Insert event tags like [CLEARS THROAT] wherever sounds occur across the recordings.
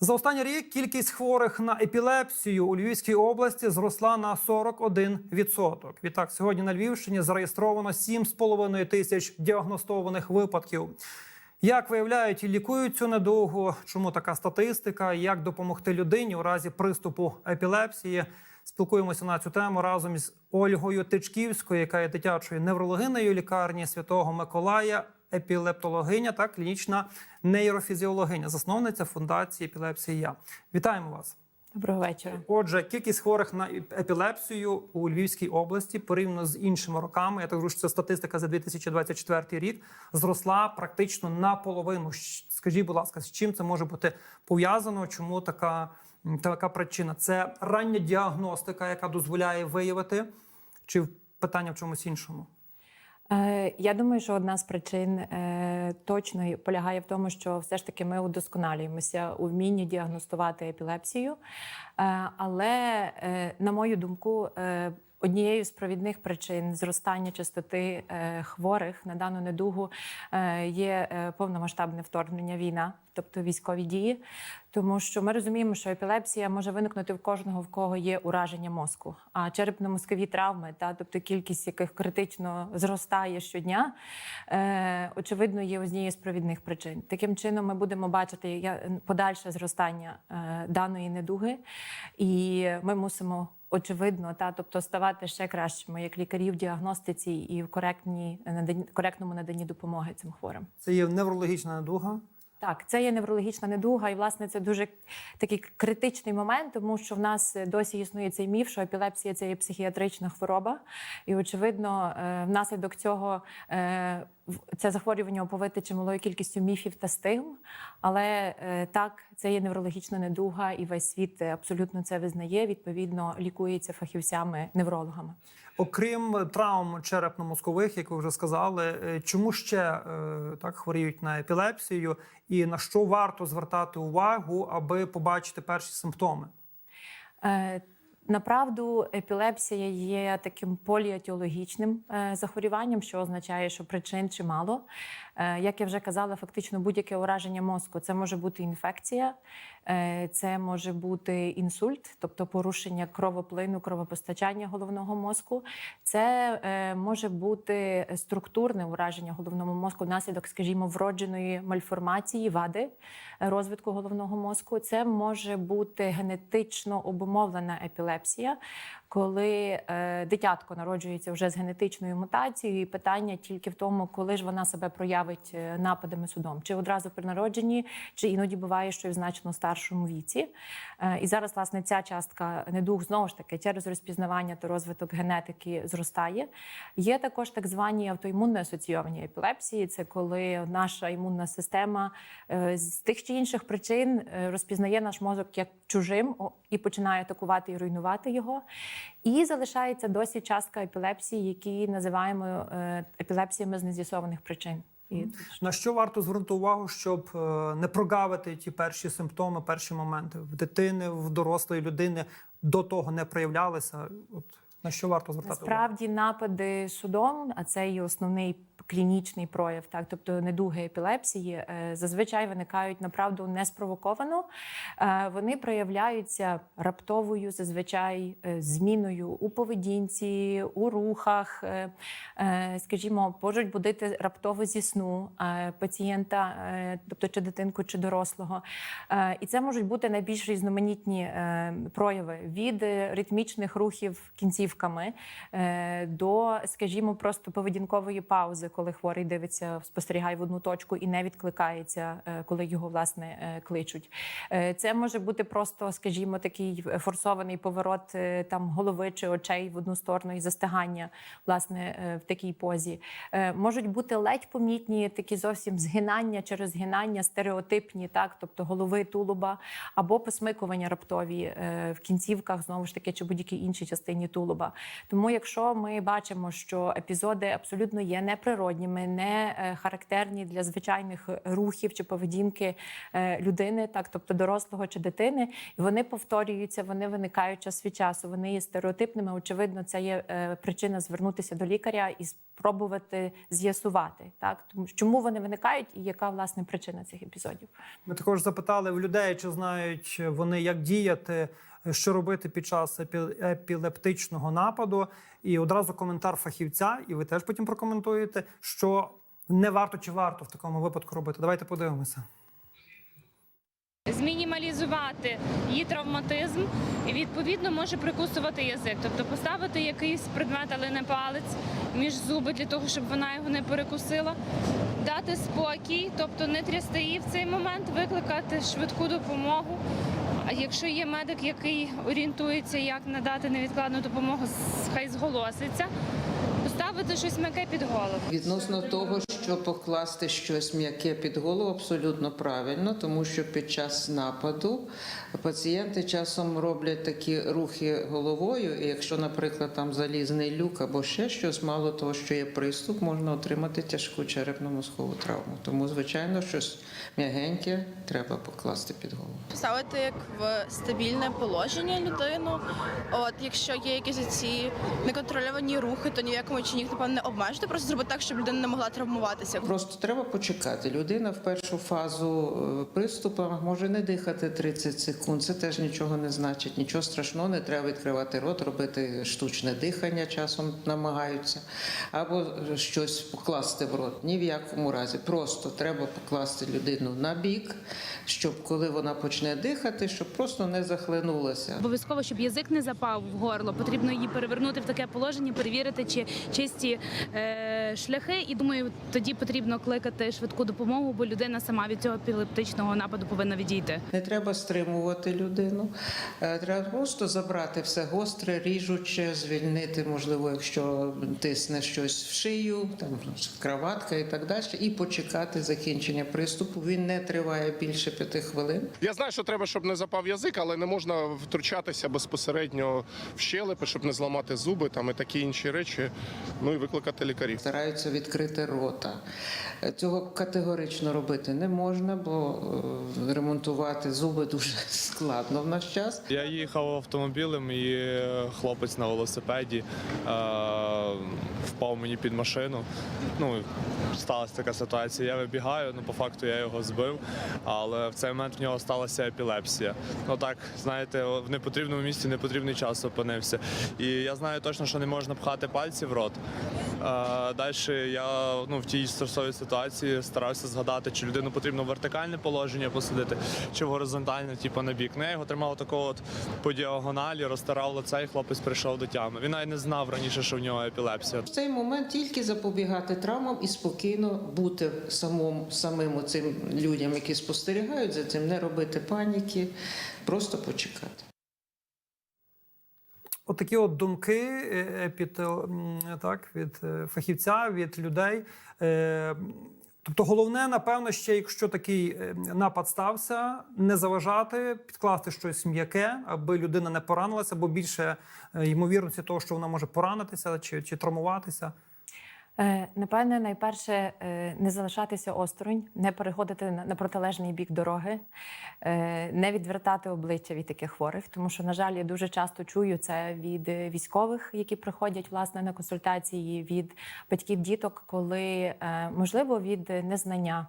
За останній рік кількість хворих на епілепсію у Львівській області зросла на 41%. Відтак, сьогодні на Львівщині зареєстровано 7,5 тисяч діагностованих випадків. Як виявляють і лікують цю недугу? Чому така статистика? Як допомогти людині у разі приступу епілепсії? Спілкуємося на цю тему разом із Ольгою Тичківською, яка є дитячою неврологинею лікарні Святого Миколая, епілептологиня та клінічна нейрофізіологиня, засновниця фундації епілепсії. Я вітаємо вас. Доброго вечора. Отже, кількість хворих на епілепсію у Львівській області порівняно з іншими роками. Я так кажу, що це статистика за 2024 рік зросла практично наполовину. Скажіть, будь ласка, з чим це може бути пов'язано? Чому така, така причина? Це рання діагностика, яка дозволяє виявити, чи питання в чомусь іншому? Е, Я думаю, що одна з причин е, точно полягає в тому, що все ж таки ми удосконалюємося у вмінні діагностувати епілепсію. Е, Але, на мою думку, однією з провідних причин зростання частоти е, хворих на дану недугу е, є е, повномасштабне вторгнення війна, тобто військові дії. Тому що ми розуміємо, що епілепсія може виникнути в кожного, в кого є ураження мозку. А черепно-мозкові травми, та тобто кількість яких критично зростає щодня, очевидно, є однією з провідних причин. Таким чином, ми будемо бачити подальше зростання даної недуги, і ми мусимо. Очевидно, та тобто ставати ще кращими як лікарі в діагностиці і в коректній коректному наданні допомоги цим хворим. Це є неврологічна недуга. Так, це є неврологічна недуга, і власне це дуже такий критичний момент, тому що в нас досі існує цей міф, що епілепсія це є психіатрична хвороба, і очевидно, е, внаслідок цього е, це захворювання оповите чималою кількістю міфів та стигм. Але е, так, це є неврологічна недуга, і весь світ е, абсолютно це визнає. Відповідно, лікується фахівцями неврологами. Окрім травм черепно-мозкових, як ви вже сказали, е, чому ще так хворіють на епілепсію, і на що варто звертати увагу, аби побачити перші симптоми? Направду, епілепсія є таким поліетіологічним е, захворюванням, що означає, що причин чимало. Е, Як я вже казала, фактично будь-яке ураження мозку це може бути інфекція, це може бути інсульт, тобто порушення кровоплину, кровопостачання головного мозку. Це е, може бути структурне ураження головного мозку внаслідок, скажімо, вродженої мальформації, вади е, розвитку головного мозку. Це може бути генетично обумовлена епілепсія, коли е, дитятко народжується вже з генетичною мутацією, і питання тільки в тому, коли ж вона себе проявить е, нападами судом, чи одразу при народженні, чи іноді буває, що і в значно старшому віці. Е, і зараз, власне, ця частка недуг знову ж таки через розпізнавання та розвиток генетики зростає. Є також так звані автоімунно асоційовані епілепсії. Це коли наша імунна система з тих чи інших причин розпізнає наш мозок як чужим і починає атакувати і руйнувати його. І залишається досі частка епілепсії, які називаємо е, епілепсіями з нез'ясованих причин. І На що варто звернути увагу, щоб е, не прогавити ті перші симптоми, перші моменти в дитини, в дорослої людини до того не проявлялися? От на що варто звертати увагу? Насправді напади судом, а це і основний клінічний прояв, так тобто недуги епілепсії, е, зазвичай виникають направду неспровоковано. Е, Вони проявляються раптовою, зазвичай е, зміною у поведінці, у рухах. Скажімо, можуть будити раптово зі сну пацієнта, тобто чи дитинку, чи дорослого. І це можуть бути найбільш різноманітні прояви від ритмічних рухів кінцівками до, скажімо, просто поведінкової паузи, коли хворий дивиться, спостерігає в одну точку і не відкликається, е, коли його власне е, кличуть. Е, Це може бути просто, скажімо, такий форсований поворот там голови чи очей в одну сторону і застигання власне в такій позі. Можуть бути ледь помітні такі зовсім згинання через згинання, стереотипні, так, тобто голови, тулуба, або посмикування раптові в кінцівках, знову ж таки, чи будь-якій іншій частині тулуба. Тому, якщо ми бачимо, що епізоди абсолютно є неприродні, однородніми, не е, характерні для звичайних рухів чи поведінки е, людини, так тобто дорослого чи дитини, і вони повторюються, вони виникають час від часу. Вони є стереотипними. Очевидно, це є е, причина звернутися до лікаря і спробувати з'ясувати, так тому чому вони виникають і яка власне причина цих епізодів. Ми також запитали в людей, чи знають вони, як діяти, що робити під час епілептичного нападу. І одразу коментар фахівця, і ви теж потім прокоментуєте, що не варто чи варто в такому випадку робити. Давайте подивимося. змінімалізувати її травматизм і відповідно може прикусувати язик, тобто поставити якийсь предмет, але не палець між зуби для того, щоб вона його не перекусила, дати спокій, тобто не трясти її в цей момент, викликати швидку допомогу. А якщо є медик, який орієнтується, як надати невідкладну допомогу, хай зголоситься, поставити щось м'яке під голову. Відносно того, що покласти щось м'яке під голову, абсолютно правильно, тому що під час нападу пацієнти часом роблять такі рухи головою, і якщо, наприклад, там залізний люк або ще щось, мало того, що є приступ, можна отримати тяжку черепно-мозкову травму. Тому, звичайно, щось м'ягеньке треба покласти під голову. Поставити як в стабільне положення людину. От якщо є якісь ці неконтрольовані рухи, то ні в якому чині їх напевно не обмежити, просто зробити так, щоб людина не могла травмуватися. Просто треба почекати. Людина в першу фазу е, приступу може не дихати 30 секунд. Це теж нічого не значить. Нічого страшного, не треба відкривати рот, робити штучне дихання часом намагаються, або щось покласти в рот. Ні в якому разі. Просто треба покласти людину на бік, щоб коли вона почне дихати, щоб просто не захлинулася. Обов'язково, щоб язик не запав в горло, потрібно її перевернути в таке положення, перевірити, чи чисті е, шляхи. І думаю, тоді потрібно кликати швидку допомогу, бо людина сама від цього епілептичного нападу повинна відійти. Не треба стримувати людину. Е, Треба просто забрати все гостре, ріжуче, звільнити, можливо, якщо тисне щось в шию, там краватка і так далі, і почекати закінчення приступу. Він не триває більше п'яти хвилин. Я знаю, що треба, щоб не запав язик, але не можна втручатися безпосередньо в щелепи, щоб не зламати зуби там і такі інші речі. Ну і викликати лікарів. Стараються відкрити рота. Цього категорично робити не можна, бо е, ремонтувати зуби дуже [LAUGHS] складно в наш час. Я їхав автомобілем, і е, хлопець на велосипеді е, впав мені під машину. Ну, сталася така ситуація. Я вибігаю, ну по факту я його збив, але в цей момент в нього сталася епілепсія. Ну так, знаєте, в непотрібному місці непотрібний час опинився. І я знаю точно, що не можна пхати пальці в рот. Далі я ну, в тій стресовій ситуації старався згадати, чи людину потрібно в вертикальне положення посадити, чи в горизонтальне, типу на бік. Ну, я його тримав такого от по діагоналі, розтирав лице, і хлопець прийшов до тями. Він навіть не знав раніше, що в нього епілепсія. В цей момент тільки запобігати травмам і спокійно бути самим, самим цим людям, які спостерігають за цим, не робити паніки, просто почекати. Отакі от думки е, під, е, так, від е, фахівця, від людей. Е, Тобто, головне, напевно, ще якщо такий е, напад стався, не заважати, підкласти щось м'яке, аби людина не поранилася, бо більше е, ймовірності того, що вона може поранитися чи, чи травмуватися. Е, Напевне, найперше е, не залишатися осторонь, не переходити на протилежний бік дороги, е, не відвертати обличчя від таких хворих, тому що, на жаль, я дуже часто чую це від військових, які приходять власне на консультації, від батьків діток, коли можливо від незнання,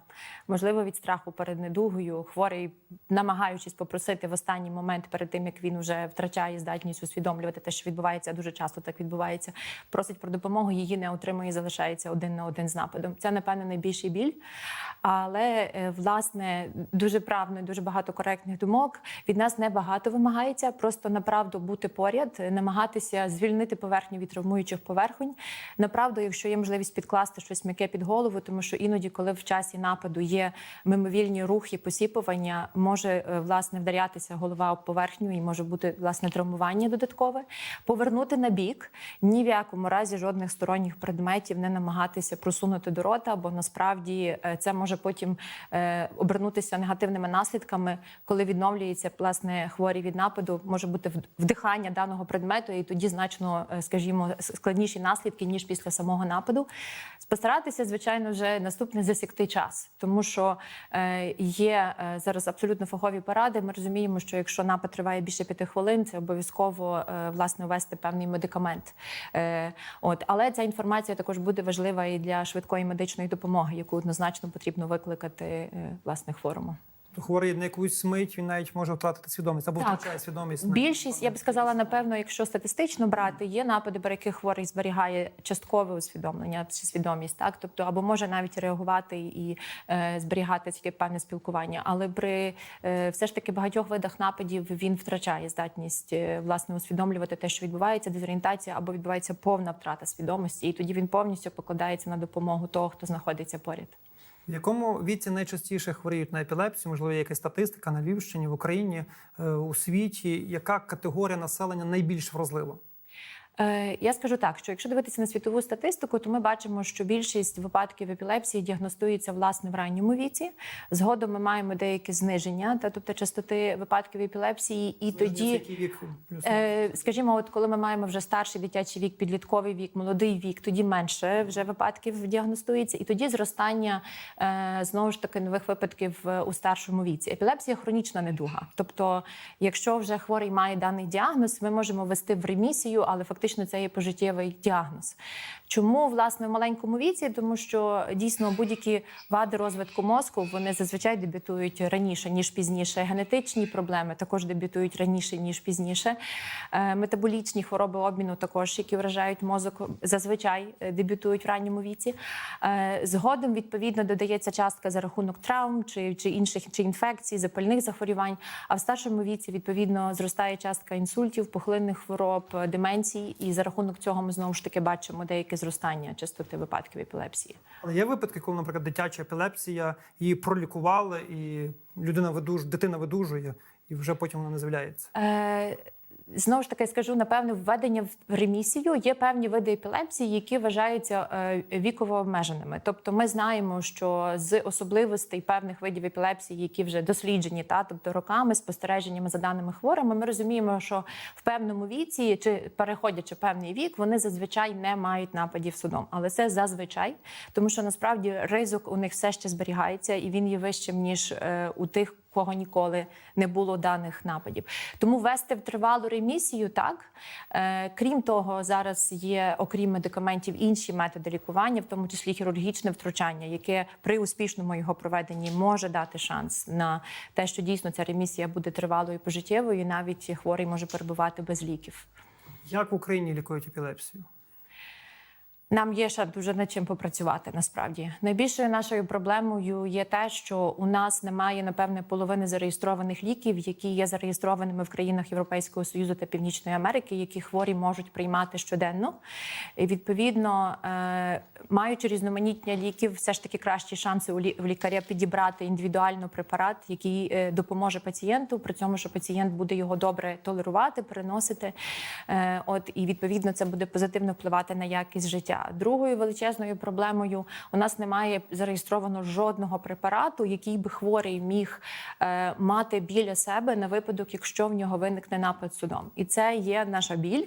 можливо, від страху перед недугою, хворий, намагаючись попросити в останній момент перед тим, як він вже втрачає здатність усвідомлювати те, що відбувається, дуже часто так відбувається, просить про допомогу, її не отримує, і залишається один на один з нападом. Це, напевно, найбільший біль. Але е, власне дуже правно і дуже багато коректних думок. Від нас небагато вимагається. Просто направду бути поряд, намагатися звільнити поверхню від травмуючих поверхонь. Направду, якщо є можливість підкласти щось м'яке під голову, тому що іноді, коли в часі нападу є мимовільні рухи, посіпування, може е, власне вдарятися голова об поверхню і може бути власне травмування додаткове. Повернути на бік ні в якому разі жодних сторонніх предметів не не намагатися просунути до рота, бо насправді е, це може потім е, обернутися негативними наслідками, коли відновлюється власне хворі від нападу, може бути вдихання даного предмету, і тоді значно, е, скажімо, складніші наслідки ніж після самого нападу. Постаратися, звичайно, вже наступне засікти час, тому що є зараз абсолютно фахові поради. Ми розуміємо, що якщо напад триває більше п'яти хвилин, це обов'язково власне ввести певний медикамент. От, але ця інформація також буде важлива і для швидкої медичної допомоги, яку однозначно потрібно викликати власне власне Хворий на якусь мить, він навіть може втратити свідомість або Так. втрачає свідомість. Більшість, я б сказала, напевно, якщо статистично брати, є напади, при яких хворий зберігає часткове усвідомлення чи свідомість, так тобто або може навіть реагувати і е, зберігати тільки певне спілкування. Але при е, все ж таки багатьох видах нападів він втрачає здатність е, власне усвідомлювати те, що відбувається, дезорієнтація або відбувається повна втрата свідомості, і тоді він повністю покладається на допомогу того, хто знаходиться поряд. В якому віці найчастіше хворіють на епілепсію? Можливо, є якась статистика на Львівщині, в Україні, е, у світі. Яка категорія населення найбільш вразлива? Е, Я скажу так, що якщо дивитися на світову статистику, то ми бачимо, що більшість випадків епілепсії діагностується власне в ранньому віці. Згодом ми маємо деяке зниження, та тобто частоти випадків епілепсії, і тоді. Вік Е, Скажімо, от коли ми маємо вже старший дитячий вік, підлітковий вік, молодий вік, тоді менше вже випадків діагностується, і тоді зростання е, знову ж таки нових випадків у старшому віці. Епілепсія хронічна недуга. Тобто, якщо вже хворий має даний діагноз, ми можемо ввести в ремісію, але фактично це є пожиттєвий діагноз. Чому власне в маленькому віці? Тому що дійсно будь-які вади розвитку мозку вони зазвичай дебютують раніше ніж пізніше. Генетичні проблеми також дебютують раніше ніж пізніше. Е, Метаболічні хвороби обміну також, які вражають мозок, зазвичай е, дебютують в ранньому віці. Е, Згодом відповідно додається частка за рахунок травм чи, чи інших чи інфекцій, запальних захворювань. А в старшому віці відповідно зростає частка інсультів, пухлинних хвороб, деменцій, і за рахунок цього ми знову ж таки бачимо деяке зростання частоти випадків епілепсії. Але є випадки, коли, наприклад, дитяча епілепсія її пролікували, і людина видуж, дитина видужує, і вже потім вона не з'являється. Е, Знову ж таки скажу, напевне, введення в ремісію є певні види епілепсії, які вважаються е, віково обмеженими. Тобто, ми знаємо, що з особливостей певних видів епілепсії, які вже досліджені, та тобто роками спостереженнями за даними хворими, ми розуміємо, що в певному віці чи переходячи певний вік, вони зазвичай не мають нападів судом. Але це зазвичай, тому що насправді ризик у них все ще зберігається, і він є вищим ніж е, у тих кого ніколи не було даних нападів. Тому ввести в тривалу ремісію так. Е, крім того, зараз є, окрім медикаментів, інші методи лікування, в тому числі хірургічне втручання, яке при успішному його проведенні може дати шанс на те, що дійсно ця ремісія буде тривалою пожиттєвою, і навіть хворий може перебувати без ліків. Як в Україні лікують епілепсію? Нам є ще дуже над чим попрацювати. Насправді найбільшою нашою проблемою є те, що у нас немає напевне половини зареєстрованих ліків, які є зареєстрованими в країнах Європейського союзу та Північної Америки, які хворі можуть приймати щоденно. І відповідно, е, маючи різноманіття ліків, все ж таки кращі шанси у лікаря підібрати індивідуально препарат, який е, допоможе пацієнту, при цьому, що пацієнт буде його добре толерувати, переносити. Е, От і відповідно це буде позитивно впливати на якість життя. Другою величезною проблемою у нас немає зареєстровано жодного препарату, який би хворий міг е, мати біля себе на випадок, якщо в нього виникне напад судом. І це є наша біль,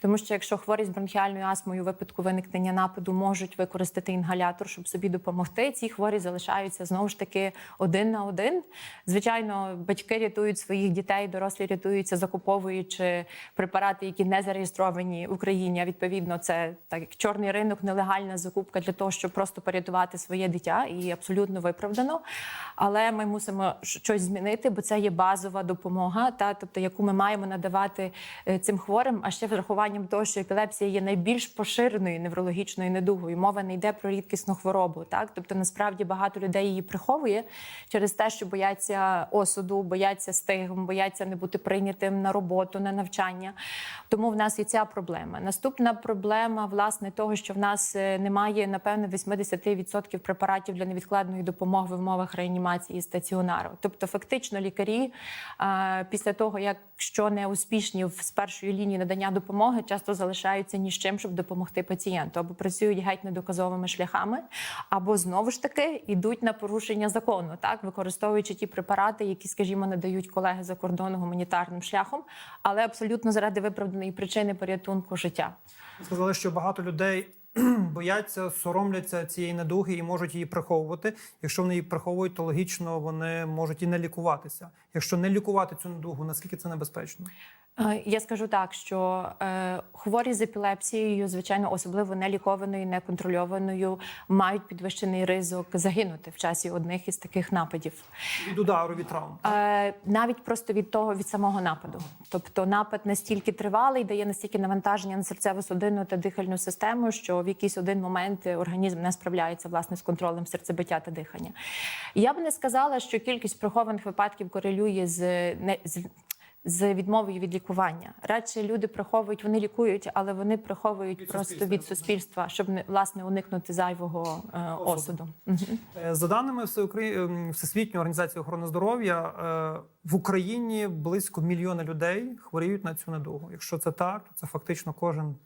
тому що якщо хворий з бронхіальною астмою у випадку виникнення нападу можуть використати інгалятор, щоб собі допомогти. Ці хворі залишаються знову ж таки один на один. Звичайно, батьки рятують своїх дітей, дорослі рятуються, закуповуючи препарати, які не зареєстровані в Україні. А відповідно, це так як чорний ринок, нелегальна закупка для того, щоб просто порятувати своє дитя, і абсолютно виправдано. Але ми мусимо щось змінити, бо це є базова допомога, та тобто яку ми маємо надавати е, цим хворим. А ще врахуванням того, що епілепсія є найбільш поширеною неврологічною недугою. Мова не йде про рідкісну хворобу. Так, тобто насправді багато людей її приховує через те, що бояться осуду, бояться стигм, бояться не бути прийнятим на роботу, на навчання. Тому в нас є ця проблема. Наступна проблема, власне, того, що в нас е, немає напевно 80% препаратів для невідкладної допомоги в умовах реанімації стаціонару. Тобто, фактично, лікарі е, після того, якщо не успішні з першої лінії надання допомоги, часто залишаються ні з чим, щоб допомогти пацієнту, або працюють геть недоказовими шляхами, або знову ж таки йдуть на порушення закону, так використовуючи ті препарати, які, скажімо, надають колеги за кордону гуманітарним шляхом, але абсолютно заради виправданої причини порятунку життя. Сказали, що багато людей [CLEARS THROAT] бояться, соромляться цієї недуги і можуть її приховувати. Якщо вони її приховують, то логічно вони можуть і не лікуватися. Якщо не лікувати цю недугу, наскільки це небезпечно? Е, Я скажу так, що е, хворі з епілепсією, звичайно, особливо нелікованою, неконтрольованою, мають підвищений ризик загинути в часі одних із таких нападів. Від удару від травм. Е, навіть просто від того від самого нападу. Тобто напад настільки тривалий, дає настільки навантаження на серцево-судинну та дихальну систему, що в якийсь один момент організм не справляється власне з контролем серцебиття та дихання. Я б не сказала, що кількість прихованих випадків корелює з з. Відмовою від лікування радше люди приховують, вони лікують, але вони приховують Від просто суспільства. від суспільства, щоб не власне уникнути зайвого е, осуду. Е, За даними ем, Всесвітньої організації охорони здоров'я, е, в Україні близько мільйона людей хворіють на цю недугу. Якщо це так, то це фактично кожен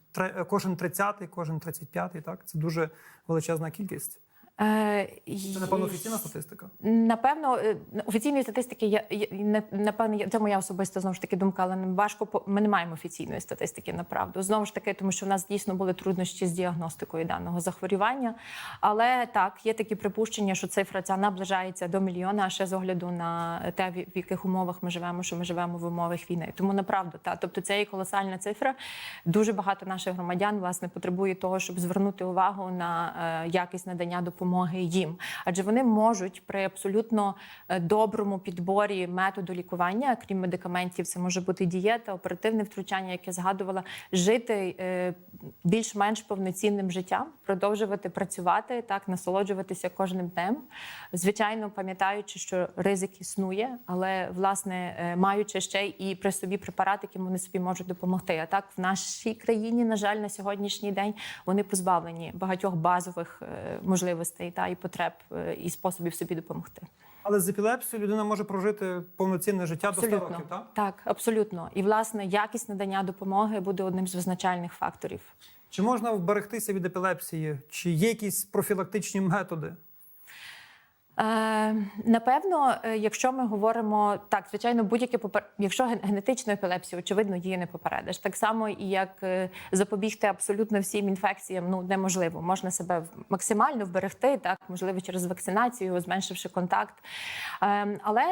кожен 30-й, кожен 35-й, Так це дуже величезна кількість. Е, Це напевно офіційна статистика. Напевно, е, офіційної статистики я, я напевно, це моя особиста знову ж таки думка, але важко ми не маємо офіційної статистики направду. Знову ж таки, тому що в нас дійсно були труднощі з діагностикою даного захворювання. Але так, є такі припущення, що цифра ця наближається до мільйона, а ще з огляду на те, в в яких умовах ми живемо, що ми живемо в умовах війни. Тому направду, та тобто це є колосальна цифра. Дуже багато наших громадян власне потребує того, щоб звернути увагу на е, якість надання допомоги їм, адже вони можуть при абсолютно е, доброму підборі методу лікування, крім медикаментів, це може бути дієта, оперативне втручання, яке згадувала, жити е, більш-менш повноцінним життям, продовжувати працювати, так насолоджуватися кожним днем. Звичайно, пам'ятаючи, що ризик існує, але власне е, маючи ще і при собі препарат, яким вони собі можуть допомогти. А так в нашій країні, на жаль, на сьогоднішній день вони позбавлені багатьох базових е, можливостей та і потреб е, і способів собі допомогти. Але з епілепсією людина може прожити повноцінне життя до 100 років, так? так, абсолютно. І власне якість надання допомоги буде одним з визначальних факторів. Чи можна вберегтися від епілепсії? Чи є якісь профілактичні методи? Е, напевно, е, якщо ми говоримо так, звичайно, будь-яке попер... якщо ген- генетичну епілепсію, очевидно, її не попередиш. Так само і як е, запобігти абсолютно всім інфекціям, ну неможливо. Можна себе максимально вберегти, так можливо, через вакцинацію, зменшивши контакт. Але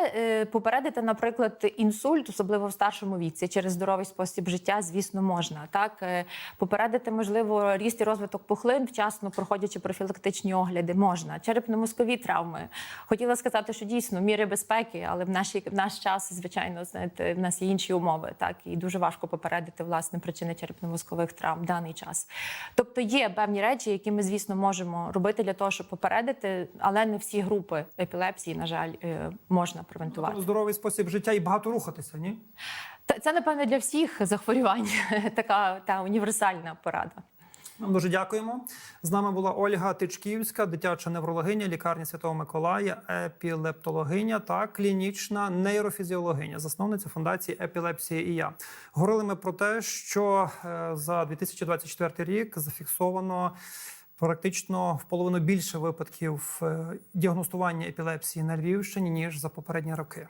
попередити, наприклад, інсульт, особливо в старшому віці, через здоровий спосіб життя, звісно, можна. Так попередити, можливо, ріст і розвиток пухлин, вчасно проходячи профілактичні огляди, можна. Черепно-мозкові травми. Хотіла сказати, що дійсно міри безпеки, але в нашій в наш час, звичайно, знаєте, в нас є інші умови, так і дуже важко попередити власне причини черепно-мозкових травм в даний час. Тобто є певні речі, які ми, звісно, можемо робити для того, щоб попередити, але не всі групи епілепсії, на жаль, е, можна превентувати. Здоровий спосіб життя і багато рухатися, ні? Та це напевно для всіх захворювань [LAUGHS] така та універсальна порада. Вам дуже дякуємо. З нами була Ольга Тичківська, дитяча неврологиня лікарні Святого Миколая, епілептологиня та клінічна нейрофізіологиня, засновниця фундації Епілепсія і я. Говорили ми про те, що е, за 2024 рік зафіксовано. Практично в половину більше випадків е, діагностування епілепсії на Львівщині ніж за попередні роки.